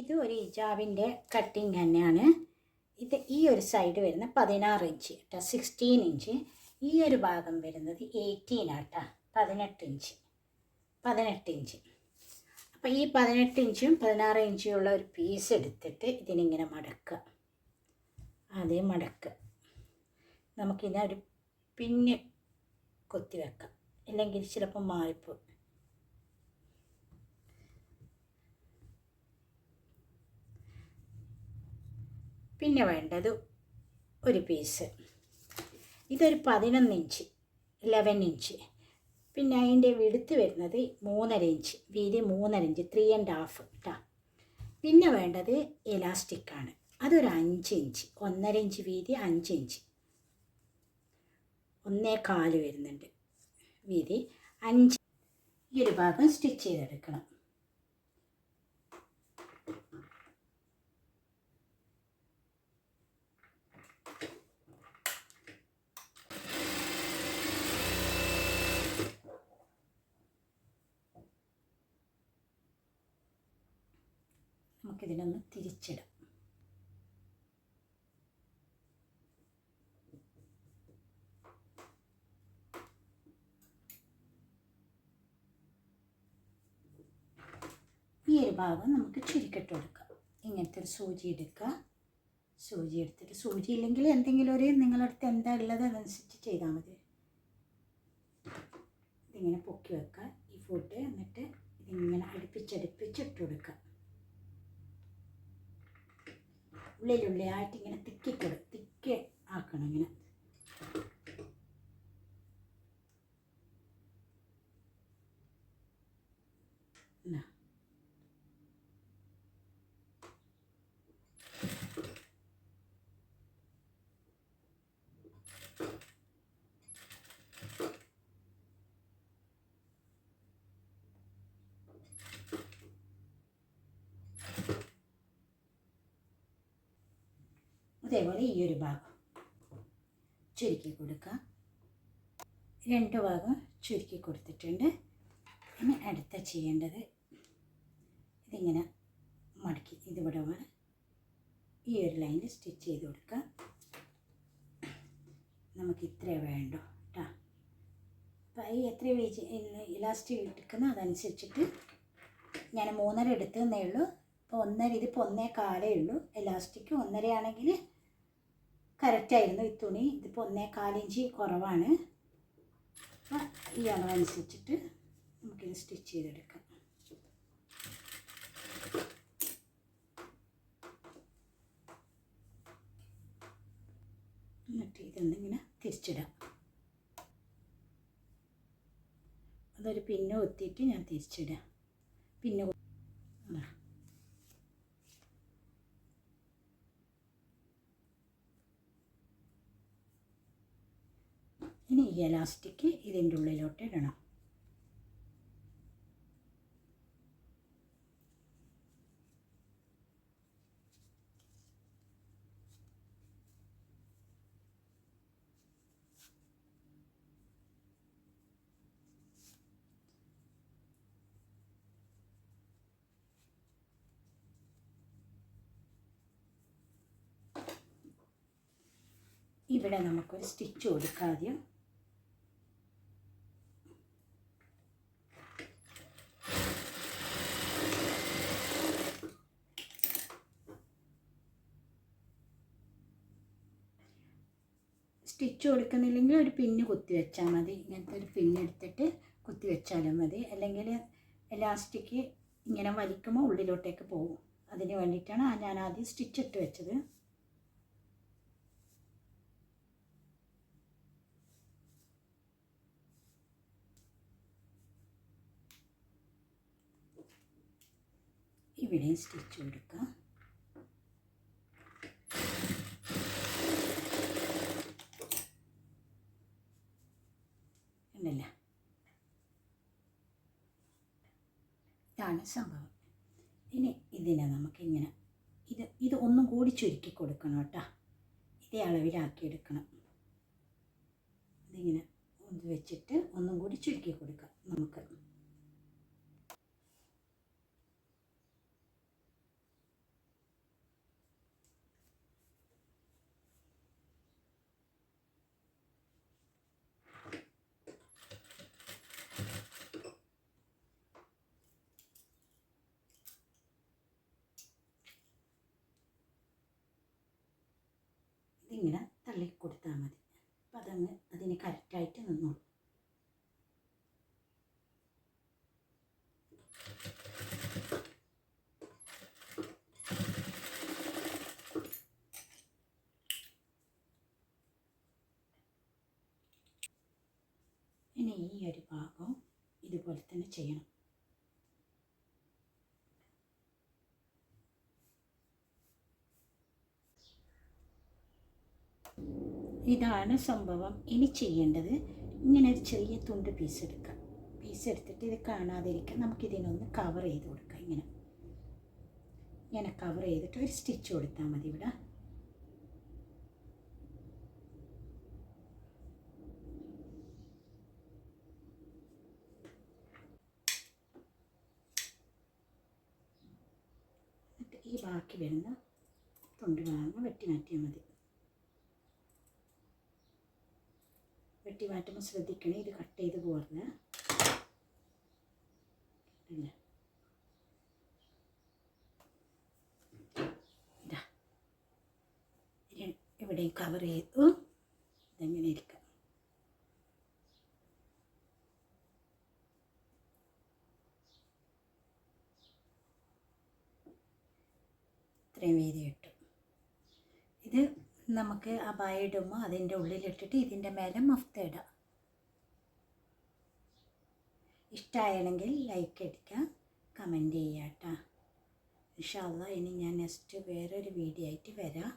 ഇത് ഒരു ഹിജാബിന്റെ കട്ടിങ് തന്നെയാണ്. ഇത് ഈ ഒരു സൈഡ് വരുന്ന പതിനാറ് ഇഞ്ച് കേട്ടോ സിക്സ്റ്റീൻ ഇഞ്ച്. ഈ ഒരു ഭാഗം വരുന്നത് എയ്റ്റീൻ ആട്ടോ പതിനെട്ട് ഇഞ്ച് പതിനെട്ട് ഇഞ്ച്. അപ്പോൾ ഈ പതിനെട്ട് ഇഞ്ചും പതിനാറ് ഇഞ്ചും ഉള്ള ഒരു പീസ് എടുത്തിട്ട് ഇതിനിങ്ങനെ മടക്കുക അതേ മടക്കുക നമുക്കിതിനെ ഒരു പിന്നെ കൊത്തി വെക്കാം. അല്ലെങ്കിൽ ചിലപ്പോൾ മാറിപ്പോകും പിന്നെ വേണ്ടത് ഒരു പീസ് ഇതൊരു പതിനൊന്ന് ഇഞ്ച് ലെവൻ ഇഞ്ച്. പിന്നെ അതിന്റെ വിടുത്ത് വരുന്നത് മൂന്നര ഇഞ്ച് വീതി മൂന്നര ഇഞ്ച് ത്രീ ആൻഡ് ഹാഫ് കേട്ടോ പിന്നെ വേണ്ടത് ഇലാസ്റ്റിക്കാണ് അതൊരു അഞ്ച് ഇഞ്ച് ഒന്നര ഇഞ്ച് വീതി അഞ്ച് ഇഞ്ച്. ഒന്നേ കാൽ വരുന്നുണ്ട് വീതി അഞ്ച്. ഈ ഒരു ഭാഗം സ്റ്റിച്ച് ചെയ്തെടുക്കണം. നമുക്കിതിനൊന്ന് തിരിച്ചിടാം. ഈ ഒരു ഭാഗം നമുക്ക് ചുരുക്കിട്ട് കൊടുക്കാം. ഇങ്ങനത്തെ ഒരു സൂചി എടുക്കുക. സൂചി എടുത്തിട്ട് സൂചി ഇല്ലെങ്കിൽ എന്തെങ്കിലും ഒരു നിങ്ങളടുത്ത് എന്താ ഉള്ളത് അതനുസരിച്ച് ചെയ്താൽ മതി. ഇതിങ്ങനെ പൊക്കി വെക്കുക. ഈ ഫുഡ് എന്നിട്ട് ഇതിങ്ങനെ അടുപ്പിച്ചടുപ്പിച്ചിട്ട് കൊടുക്കുക. ഉള്ളിലുള്ളിയായിട്ട് ഇങ്ങനെ തിക്കി തിക്കി ആക്കണം ഇങ്ങനെ. അതേപോലെ ഈ ഒരു ഭാഗം ചുരുക്കി കൊടുക്കുക. രണ്ട് ഭാഗം ചുരുക്കി കൊടുത്തിട്ടുണ്ട്. ഇനി അടുത്ത ചെയ്യേണ്ടത് ഇതിങ്ങനെ മടക്കി ഇതിവിടെ ഈ ഒരു ലൈനിൽ സ്റ്റിച്ച് ചെയ്ത് കൊടുക്കുക. നമുക്ക് ഇത്രേ വേണ്ടോ കേട്ടോ അപ്പോൾ ഈ എത്ര വീച്ച് ഇലാസ്റ്റിക് എടുക്കുന്ന അതനുസരിച്ചിട്ട് ഞാൻ മൂന്നര എടുത്തതന്നേ ഉള്ളൂ. ഇപ്പോൾ ഒന്നര ഇതിപ്പോൾ ഒന്നേ കാലേ ഉള്ളൂ. ഇലാസ്റ്റിക് ഒന്നര ആണെങ്കിൽ കറക്റ്റായിരുന്നു ഈ തുണി. ഇതിപ്പോൾ ഒന്നേ കാലിഞ്ച് കുറവാണ്. അപ്പോൾ ഈ അളവനുസരിച്ചിട്ട് നമുക്കിത് സ്റ്റിച്ച് ചെയ്തെടുക്കാം. എന്നിട്ട് ഇതൊന്നിങ്ങനെ തിരിച്ചിടാം. അതൊരു പിന്നെ ഒത്തിയിട്ട് ഞാൻ തിരിച്ചിടാം. പിന്നെ ഇനി ഈ എലാസ്റ്റിക് ഇതിന്റെ ഉള്ളിലോട്ട് ഇടണം. ഇവിടെ നമുക്കൊരു സ്റ്റിച്ച് കൊടുക്കാം സ്റ്റിച്ച് കൊടുക്കുന്നില്ലെങ്കിൽ ഒരു പിന്ന് കുത്തി വെച്ചാൽ മതി. ഇങ്ങനത്തെ ഒരു പിന്ന് എടുത്തിട്ട് കുത്തി വെച്ചാലും മതി. അല്ലെങ്കിൽ എലാസ്റ്റിക് ഇങ്ങനെ വലിക്കുമ്പോൾ ഉള്ളിലോട്ടേക്ക് പോകും. അതിന് വേണ്ടിയിട്ടാണ് ഞാൻ ആദ്യം സ്റ്റിച്ച് ഇട്ട് വെച്ചത്. ഇവിടെയും സ്റ്റിച്ച് കൊടുക്കാം. ഇതാണ് സംഭവം. ഇനി ഇതിനെ നമുക്കിങ്ങനെ ഇത് ഇത് ഒന്നും കൂടി ചുരുക്കി കൊടുക്കണം കേട്ടോ. ഇതേ അളവിലാക്കി എടുക്കണം ഇതിങ്ങനെ ഇത് വെച്ചിട്ട് ഒന്നും കൂടി ചുരുക്കി കൊടുക്കാം നമുക്ക് ഇതിങ്ങനെ തള്ളി കൊടുത്താൽ മതി അപ്പം അതങ്ങ് അതിന് കറക്റ്റായിട്ട് നിന്നോളൂ ഇനി ഈ ഒരു ഭാഗം ഇതുപോലെ തന്നെ ചെയ്യണം. ഇതാണ് സംഭവം. ഇനി ചെയ്യേണ്ടത് ഇങ്ങനെ ഒരു ചെറിയ തുണ്ട് പീസ് എടുക്കാം പീസ് എടുത്തിട്ട് ഇത് കാണാതിരിക്കാൻ നമുക്കിതിനൊന്ന് കവർ ചെയ്ത് കൊടുക്കാം ഇങ്ങനെ. ഇങ്ങനെ കവർ ചെയ്തിട്ട് ഒരു സ്റ്റിച്ച് കൊടുത്താൽ മതി ഇവിടെ എന്നിട്ട് ഈ ബാക്കി വരുന്ന തുണ്ട് വെട്ടി മാറ്റിയാൽ മതി. വെട്ടി മാറ്റുമ്പോൾ ശ്രദ്ധിക്കണേ ഇത് കട്ട് ചെയ്ത് പോകരുത് എവിടെയും കവർ ചെയ്തു ഇതെങ്ങനെ ഇരിക്കാം? ഇത്രയും വീതി കിട്ടും. ഇത് നമുക്ക് അബായ ഇടുമ്പോൾ അതിന്റെ ഉള്ളിലിട്ടിട്ട് ഇതിന്റെ മേലെ മഫ്ത ഇടാം. ഇഷ്ടമായാണെങ്കിൽ ലൈക്ക് അടിക്കുക കമന്റ് ചെയ്യുക കേട്ടോ ഇൻഷാല്ല ഇനി ഞാൻ നെക്സ്റ്റ് വേറൊരു വീഡിയോ ആയിട്ട് വരാം.